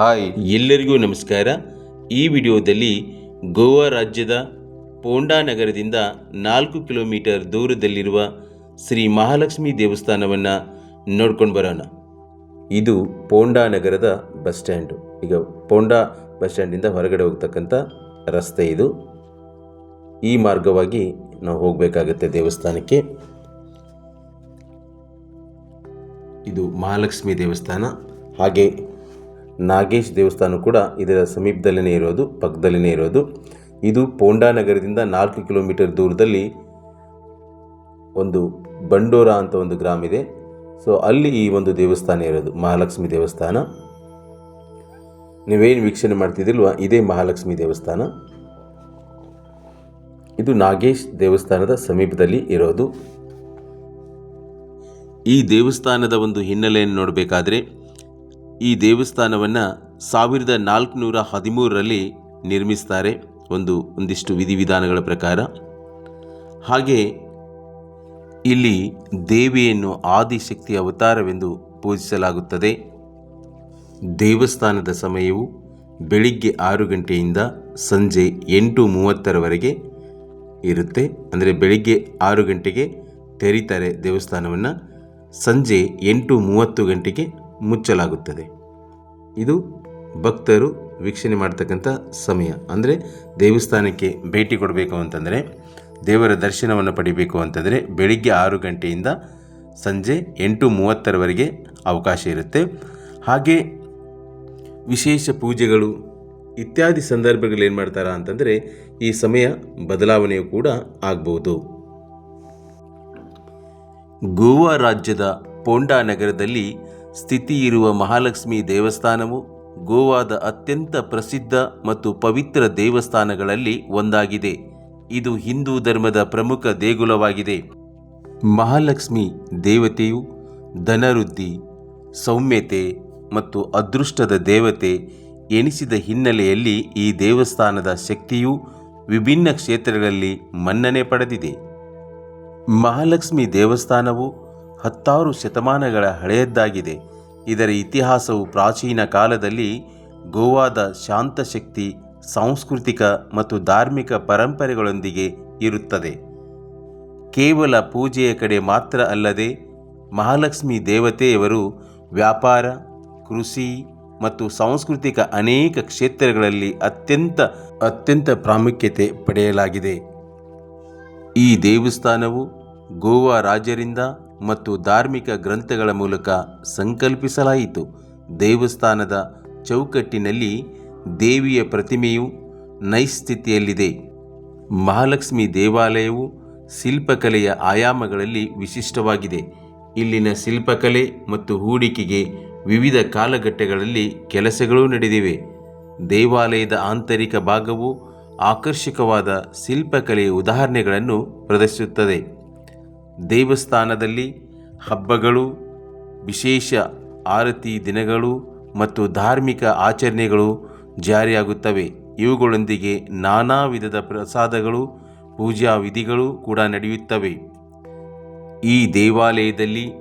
Hi. ಎಲ್ಲರಿಗೂ ನಮಸ್ಕಾರ. ಈ ವಿಡಿಯೋದಲ್ಲಿ ಗೋವಾ ರಾಜ್ಯದ ಪೋಂಡಾ ನಗರದಿಂದ ನಾಲ್ಕು ಕಿಲೋಮೀಟರ್ ದೂರದಲ್ಲಿರುವ ಶ್ರೀ ಮಹಾಲಕ್ಷ್ಮಿ ದೇವಸ್ಥಾನವನ್ನು ನೋಡ್ಕೊಂಡು ಬರೋಣ. ಇದು ಪೋಂಡಾ ನಗರದ ಬಸ್ ಸ್ಟ್ಯಾಂಡು. ಈಗ ಪೋಂಡಾ ಬಸ್ ಸ್ಟ್ಯಾಂಡಿಂದ ಹೊರಗಡೆ ಹೋಗ್ತಕ್ಕಂಥ ರಸ್ತೆ ಇದು. ಈ ಮಾರ್ಗವಾಗಿ ನಾವು ಹೋಗಬೇಕಾಗತ್ತೆ ದೇವಸ್ಥಾನಕ್ಕೆ. ಇದು ಮಹಾಲಕ್ಷ್ಮಿ ದೇವಸ್ಥಾನ. ಹಾಗೆ ನಾಗೇಶ್ ದೇವಸ್ಥಾನ ಕೂಡ ಇದರ ಸಮೀಪದಲ್ಲೇ ಇರೋದು ಪಕ್ಕದಲ್ಲೇ ಇರೋದು. ಇದು ಪೋಂಡಾ ನಗರದಿಂದ ನಾಲ್ಕು ಕಿಲೋಮೀಟರ್ ದೂರದಲ್ಲಿ ಒಂದು ಬಂಡೋರ ಅಂತ ಒಂದು ಗ್ರಾಮ ಇದೆ. ಸೊ ಅಲ್ಲಿ ಈ ಒಂದು ದೇವಸ್ಥಾನ ಇರೋದು, ಮಹಾಲಕ್ಷ್ಮಿ ದೇವಸ್ಥಾನ. ನೀವೇನು ವೀಕ್ಷಣೆ ಮಾಡ್ತಿದ್ದಿಲ್ವ, ಇದೇ ಮಹಾಲಕ್ಷ್ಮಿ ದೇವಸ್ಥಾನ. ಇದು ನಾಗೇಶ್ ದೇವಸ್ಥಾನದ ಸಮೀಪದಲ್ಲಿ ಇರೋದು. ಈ ದೇವಸ್ಥಾನದ ಒಂದು ಹಿನ್ನೆಲೆಯನ್ನು ನೋಡಬೇಕಾದ್ರೆ ಈ ದೇವಸ್ಥಾನವನ್ನು ಸಾವಿರದ ನಾಲ್ಕುನೂರ ಹದಿಮೂರರಲ್ಲಿ ನಿರ್ಮಿಸ್ತಾರೆ ಒಂದು ಒಂದಿಷ್ಟು ವಿಧಿವಿಧಾನಗಳ ಪ್ರಕಾರ. ಹಾಗೆ ಇಲ್ಲಿ ದೇವಿಯನ್ನು ಆದಿಶಕ್ತಿ ಅವತಾರವೆಂದು ಪೂಜಿಸಲಾಗುತ್ತದೆ. ದೇವಸ್ಥಾನದ ಸಮಯವು ಬೆಳಿಗ್ಗೆ ಆರು ಗಂಟೆಯಿಂದ ಸಂಜೆ ಎಂಟು ಮೂವತ್ತರವರೆಗೆ ಇರುತ್ತೆ. ಅಂದರೆ ಬೆಳಿಗ್ಗೆ ಆರು ಗಂಟೆಗೆ ತೆರೀತಾರೆ ದೇವಸ್ಥಾನವನ್ನು. ಸಂಜೆ ಎಂಟು ಮೂವತ್ತು ಗಂಟೆಗೆ ಮುಚ್ಚಲಾಗುತ್ತದೆ. ಇದು ಭಕ್ತರು ವೀಕ್ಷಣೆ ಮಾಡ್ತಕ್ಕಂಥ ಸಮಯ. ಅಂದರೆ ದೇವಸ್ಥಾನಕ್ಕೆ ಭೇಟಿ ಕೊಡಬೇಕು ಅಂತಂದರೆ, ದೇವರ ದರ್ಶನವನ್ನು ಪಡಿಬೇಕು ಅಂತಂದರೆ ಬೆಳಿಗ್ಗೆ ಆರು ಗಂಟೆಯಿಂದ ಸಂಜೆ ಎಂಟು ಮೂವತ್ತರವರೆಗೆ ಅವಕಾಶ ಇರುತ್ತೆ. ಹಾಗೆ ವಿಶೇಷ ಪೂಜೆಗಳು ಇತ್ಯಾದಿ ಸಂದರ್ಭಗಳು ಏನು ಮಾಡ್ತಾರ ಅಂತಂದರೆ ಈ ಸಮಯ ಬದಲಾವಣೆಯು ಕೂಡ ಆಗ್ಬೋದು. ಗೋವಾ ರಾಜ್ಯದ ಪೋಂಡಾ ನಗರದಲ್ಲಿ ಸ್ಥಿತಿ ಇರುವ ಮಹಾಲಕ್ಷ್ಮಿ ದೇವಸ್ಥಾನವು ಗೋವಾದ ಅತ್ಯಂತ ಪ್ರಸಿದ್ಧ ಮತ್ತು ಪವಿತ್ರ ದೇವಸ್ಥಾನಗಳಲ್ಲಿ ಒಂದಾಗಿದೆ. ಇದು ಹಿಂದೂ ಧರ್ಮದ ಪ್ರಮುಖ ದೇಗುಲವಾಗಿದೆ. ಮಹಾಲಕ್ಷ್ಮಿ ದೇವತೆಯು ಧನವೃದ್ಧಿ, ಸೌಮ್ಯತೆ ಮತ್ತು ಅದೃಷ್ಟದ ದೇವತೆ ಎನಿಸಿದ ಹಿನ್ನೆಲೆಯಲ್ಲಿ ಈ ದೇವಸ್ಥಾನದ ಶಕ್ತಿಯು ವಿಭಿನ್ನ ಕ್ಷೇತ್ರಗಳಲ್ಲಿ ಮನ್ನಣೆ ಪಡೆದಿದೆ. ಮಹಾಲಕ್ಷ್ಮಿ ದೇವಸ್ಥಾನವು ಹತ್ತಾರು ಶತಮಾನಗಳ ಹಳೆಯದ್ದಾಗಿದೆ. ಇದರ ಇತಿಹಾಸವು ಪ್ರಾಚೀನ ಕಾಲದಲ್ಲಿ ಗೋವಾದ ಶಾಂತಶಕ್ತಿ, ಸಾಂಸ್ಕೃತಿಕ ಮತ್ತು ಧಾರ್ಮಿಕ ಪರಂಪರೆಗಳೊಂದಿಗೆ ಇರುತ್ತದೆ. ಕೇವಲ ಪೂಜೆಯ ಕಡೆ ಮಾತ್ರ ಅಲ್ಲದೆ, ಮಹಾಲಕ್ಷ್ಮಿ ದೇವತೆಯವರು ವ್ಯಾಪಾರ, ಕೃಷಿ ಮತ್ತು ಸಾಂಸ್ಕೃತಿಕ ಅನೇಕ ಕ್ಷೇತ್ರಗಳಲ್ಲಿ ಅತ್ಯಂತ ಅತ್ಯಂತ ಪ್ರಾಮುಖ್ಯತೆ ಪಡೆಯಲಾಗಿದೆ. ಈ ದೇವಸ್ಥಾನವು ಗೋವಾ ರಾಜರಿಂದ ಮತ್ತು ಧಾರ್ಮಿಕ ಗ್ರಂಥಗಳ ಮೂಲಕ ಸಂಕಲ್ಪಿಸಲಾಯಿತು. ದೇವಸ್ಥಾನದ ಚೌಕಟ್ಟಿನಲ್ಲಿ ದೇವಿಯ ಪ್ರತಿಮೆಯು ನೈಸ್ಥಿತಿಯಲ್ಲಿದೆ. ಮಹಾಲಕ್ಷ್ಮಿ ದೇವಾಲಯವು ಶಿಲ್ಪಕಲೆಯ ಆಯಾಮಗಳಲ್ಲಿ ವಿಶಿಷ್ಟವಾಗಿದೆ. ಇಲ್ಲಿನ ಶಿಲ್ಪಕಲೆ ಮತ್ತು ಹೂಡಿಕೆಗೆ ವಿವಿಧ ಕಾಲಘಟ್ಟಗಳಲ್ಲಿ ಕೆಲಸಗಳು ನಡೆದಿವೆ. ದೇವಾಲಯದ ಆಂತರಿಕ ಭಾಗವು ಆಕರ್ಷಕವಾದ ಶಿಲ್ಪಕಲೆಯ ಉದಾಹರಣೆಗಳನ್ನು ಪ್ರದರ್ಶಿಸುತ್ತದೆ. ದೇವಸ್ಥಾನದಲ್ಲಿ ಹಬ್ಬಗಳು, ವಿಶೇಷ ಆರತಿ ದಿನಗಳು ಮತ್ತು ಧಾರ್ಮಿಕ ಆಚರಣೆಗಳು ಜಾರಿಯಾಗುತ್ತವೆ. ಇವುಗಳೊಂದಿಗೆ ನಾನಾ ವಿಧದ ಪ್ರಸಾದಗಳು, ಪೂಜಾ ವಿಧಿಗಳು ಕೂಡ ನಡೆಯುತ್ತವೆ. ಈ ದೇವಾಲಯದಲ್ಲಿ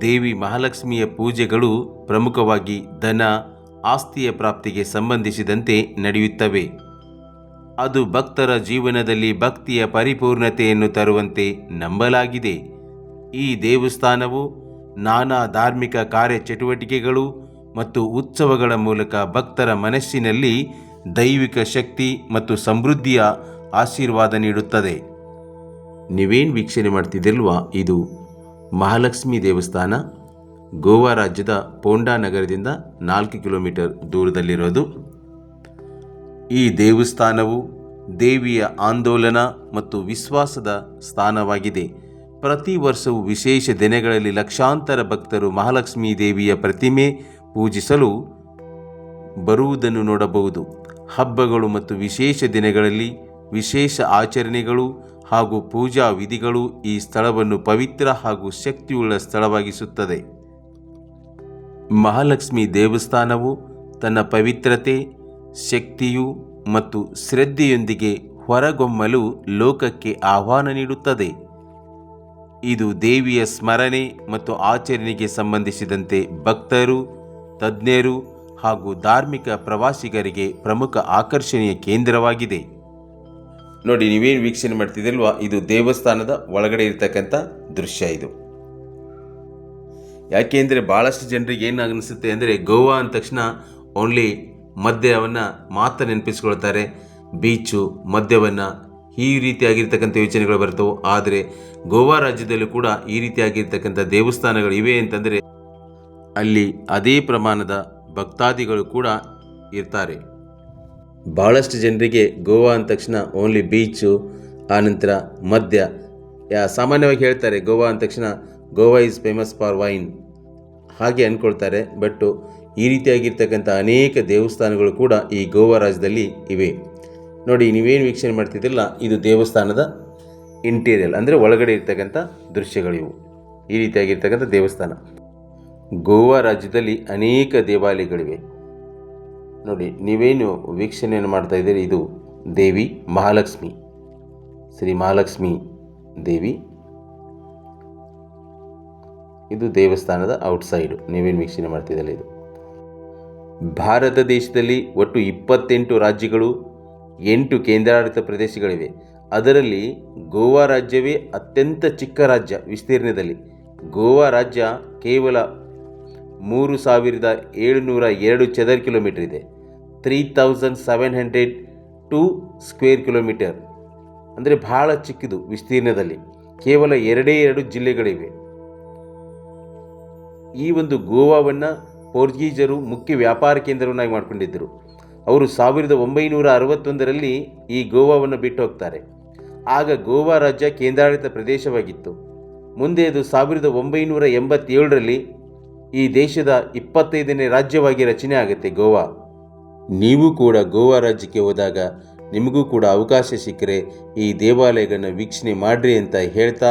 ದೇವಿ ಮಹಾಲಕ್ಷ್ಮಿಯ ಪೂಜೆಗಳು ಪ್ರಮುಖವಾಗಿ ಧನ, ಆಸ್ತಿಯ ಪ್ರಾಪ್ತಿಗೆ ಸಂಬಂಧಿಸಿದಂತೆ ನಡೆಯುತ್ತವೆ. ಅದು ಭಕ್ತರ ಜೀವನದಲ್ಲಿ ಭಕ್ತಿಯ ಪರಿಪೂರ್ಣತೆಯನ್ನು ತರುವಂತೆ ನಂಬಲಾಗಿದೆ. ಈ ದೇವಸ್ಥಾನವು ನಾನಾ ಧಾರ್ಮಿಕ ಕಾರ್ಯಚಟುವಟಿಕೆಗಳು ಮತ್ತು ಉತ್ಸವಗಳ ಮೂಲಕ ಭಕ್ತರ ಮನಸ್ಸಿನಲ್ಲಿ ದೈವಿಕ ಶಕ್ತಿ ಮತ್ತು ಸಮೃದ್ಧಿಯ ಆಶೀರ್ವಾದ ನೀಡುತ್ತದೆ. ನೀವೇನು ವೀಕ್ಷಣೆ ಮಾಡ್ತಿದ್ದಿಲ್ವಾ ಇದು ಮಹಾಲಕ್ಷ್ಮಿ ದೇವಸ್ಥಾನ. ಗೋವಾ ರಾಜ್ಯದ ಪೋಂಡಾ ನಗರದಿಂದ ನಾಲ್ಕು ಕಿಲೋಮೀಟರ್ ದೂರದಲ್ಲಿರೋದು. ಈ ದೇವಸ್ಥಾನವು ದೇವಿಯ ಆಂದೋಲನ ಮತ್ತು ವಿಶ್ವಾಸದ ಸ್ಥಾನವಾಗಿದೆ. ಪ್ರತಿ ವರ್ಷವೂ ವಿಶೇಷ ದಿನಗಳಲ್ಲಿ ಲಕ್ಷಾಂತರ ಭಕ್ತರು ಮಹಾಲಕ್ಷ್ಮೀ ದೇವಿಯ ಪ್ರತಿಮೆ ಪೂಜಿಸಲು ಬರುವುದನ್ನು ನೋಡಬಹುದು. ಹಬ್ಬಗಳು ಮತ್ತು ವಿಶೇಷ ದಿನಗಳಲ್ಲಿ ವಿಶೇಷ ಆಚರಣೆಗಳು ಹಾಗೂ ಪೂಜಾ ವಿಧಿಗಳು ಈ ಸ್ಥಳವನ್ನು ಪವಿತ್ರ ಹಾಗೂ ಶಕ್ತಿಯುಳ್ಳ ಸ್ಥಳವಾಗಿಸುತ್ತದೆ. ಮಹಾಲಕ್ಷ್ಮಿ ದೇವಸ್ಥಾನವು ತನ್ನ ಪವಿತ್ರತೆ ಶಕ್ತಿಯು ಮತ್ತು ಶ್ರದ್ಧೆಯೊಂದಿಗೆ ಹೊರಗೊಮ್ಮಲು ಲೋಕಕ್ಕೆ ಆಹ್ವಾನ ನೀಡುತ್ತದೆ. ಇದು ದೇವಿಯ ಸ್ಮರಣೆ ಮತ್ತು ಆಚರಣೆಗೆ ಸಂಬಂಧಿಸಿದಂತೆ ಭಕ್ತರು, ತಜ್ಞರು ಹಾಗೂ ಧಾರ್ಮಿಕ ಪ್ರವಾಸಿಗರಿಗೆ ಪ್ರಮುಖ ಆಕರ್ಷಣೆಯ ಕೇಂದ್ರವಾಗಿದೆ. ನೋಡಿ, ನೀವೇನು ವೀಕ್ಷಣೆ ಮಾಡ್ತಿದ್ದಲ್ವ ಇದು ದೇವಸ್ಥಾನದ ಒಳಗಡೆ ಇರತಕ್ಕಂಥ ದೃಶ್ಯ ಇದು. ಯಾಕೆಂದರೆ ಭಾಳಷ್ಟು ಜನರಿಗೆ ಏನು ಅನಿಸುತ್ತೆ ಅಂದರೆ ಗೋವಾ ಅಂದ ತಕ್ಷಣ ಓನ್ಲಿ ಮದ್ಯವನ್ನು ಮಾತ್ರ ನೆನಪಿಸ್ಕೊಳ್ತಾರೆ. ಬೀಚು, ಮದ್ಯವನ್ನು ಈ ರೀತಿಯಾಗಿರ್ತಕ್ಕಂಥ ಯೋಚನೆಗಳು ಬರ್ತವೆ ಆದರೆ ಗೋವಾ ರಾಜ್ಯದಲ್ಲೂ ಕೂಡ ಈ ರೀತಿಯಾಗಿರ್ತಕ್ಕಂಥ ದೇವಸ್ಥಾನಗಳು ಇವೆ ಅಂತಂದರೆ ಅಲ್ಲಿ ಅದೇ ಪ್ರಮಾಣದ ಭಕ್ತಾದಿಗಳು ಕೂಡ ಇರ್ತಾರೆ. ಭಾಳಷ್ಟು ಜನರಿಗೆ ಗೋವಾ ಅಂದ ತಕ್ಷಣ ಓನ್ಲಿ ಬೀಚು, ಆನಂತರ ಮದ್ಯ. ಯಾ, ಸಾಮಾನ್ಯವಾಗಿ ಹೇಳ್ತಾರೆ, ಗೋವಾ ಅಂದ ತಕ್ಷಣ Goa is famous for wine. ಹಾಗೆ ಅಂದ್ಕೊಳ್ತಾರೆ ಬಟ್ಟು ಈ ರೀತಿಯಾಗಿರ್ತಕ್ಕಂಥ ಅನೇಕ ದೇವಸ್ಥಾನಗಳು ಕೂಡ ಈ ಗೋವಾ ರಾಜ್ಯದಲ್ಲಿ ಇವೆ. ನೋಡಿ, ನೀವೇನು ವೀಕ್ಷಣೆ ಮಾಡ್ತಿದ್ದಿಲ್ಲ ಇದು ದೇವಸ್ಥಾನದ ಇಂಟೀರಿಯಲ್ ಅಂದರೆ ಒಳಗಡೆ ಇರ್ತಕ್ಕಂಥ ದೃಶ್ಯಗಳಿವು ಈ ರೀತಿಯಾಗಿರ್ತಕ್ಕಂಥ ದೇವಸ್ಥಾನ. ಗೋವಾ ರಾಜ್ಯದಲ್ಲಿ ಅನೇಕ ದೇವಾಲಯಗಳಿವೆ. ನೋಡಿ, ನೀವೇನು ವೀಕ್ಷಣೆಯನ್ನು ಮಾಡ್ತಾ ಇದ್ದೀರಿ, ಇದು ದೇವಿ ಮಹಾಲಕ್ಷ್ಮಿ, ಶ್ರೀ ಮಹಾಲಕ್ಷ್ಮಿ ದೇವಿ. ಇದು ದೇವಸ್ಥಾನದ ಔಟ್ಸೈಡು ನೀವೇನು ವೀಕ್ಷಣೆ ಮಾಡ್ತಿದ್ದಲ್ಲ ಇದು. ಭಾರತ ದೇಶದಲ್ಲಿ ಒಟ್ಟು ಇಪ್ಪತ್ತೆಂಟು ರಾಜ್ಯಗಳು, ಎಂಟು ಕೇಂದ್ರಾಡಳಿತ ಪ್ರದೇಶಗಳಿವೆ. ಅದರಲ್ಲಿ ಗೋವಾ ರಾಜ್ಯವೇ ಅತ್ಯಂತ ಚಿಕ್ಕ ರಾಜ್ಯ ವಿಸ್ತೀರ್ಣದಲ್ಲಿ. ಗೋವಾ ರಾಜ್ಯ ಕೇವಲ ಮೂರು ಸಾವಿರದ ಏಳುನೂರ ಎರಡು ಚದರ್ ಕಿಲೋಮೀಟರ್ ಇದೆ. Three thousand seven hundred two square kilometre. ಅಂದರೆ ಬಹಳ ಚಿಕ್ಕದು ವಿಸ್ತೀರ್ಣದಲ್ಲಿ. ಕೇವಲ ಎರಡೇ ಎರಡು ಜಿಲ್ಲೆಗಳಿವೆ. ಈ ಒಂದು ಗೋವಾವನ್ನು ಪೋರ್ಚುಗೀಸರು ಮುಖ್ಯ ವ್ಯಾಪಾರ ಕೇಂದ್ರವನ್ನಾಗಿ ಮಾಡಿಕೊಂಡಿದ್ದರು. ಅವರು ಸಾವಿರದ ಒಂಬೈನೂರ ಅರವತ್ತೊಂದರಲ್ಲಿ ಈ ಗೋವಾವನ್ನು ಬಿಟ್ಟು ಹೋಗ್ತಾರೆ. ಆಗ ಗೋವಾ ರಾಜ್ಯ ಕೇಂದ್ರಾಡಳಿತ ಪ್ರದೇಶವಾಗಿತ್ತು. ಮುಂದೆ ಅದು ಸಾವಿರದ ಒಂಬೈನೂರ ಎಂಬತ್ತೇಳರಲ್ಲಿ ಈ ದೇಶದ ಇಪ್ಪತ್ತೈದನೇ ರಾಜ್ಯವಾಗಿ ರಚನೆ ಆಗುತ್ತೆ ಗೋವಾ. ನೀವು ಕೂಡ ಗೋವಾ ರಾಜ್ಯಕ್ಕೆ ಹೋದಾಗ ನಿಮಗೂ ಕೂಡ ಅವಕಾಶ ಸಿಕ್ಕರೆ ಈ ದೇವಾಲಯಗಳನ್ನು ವೀಕ್ಷಣೆ ಮಾಡಿರಿ ಅಂತ ಹೇಳ್ತಾ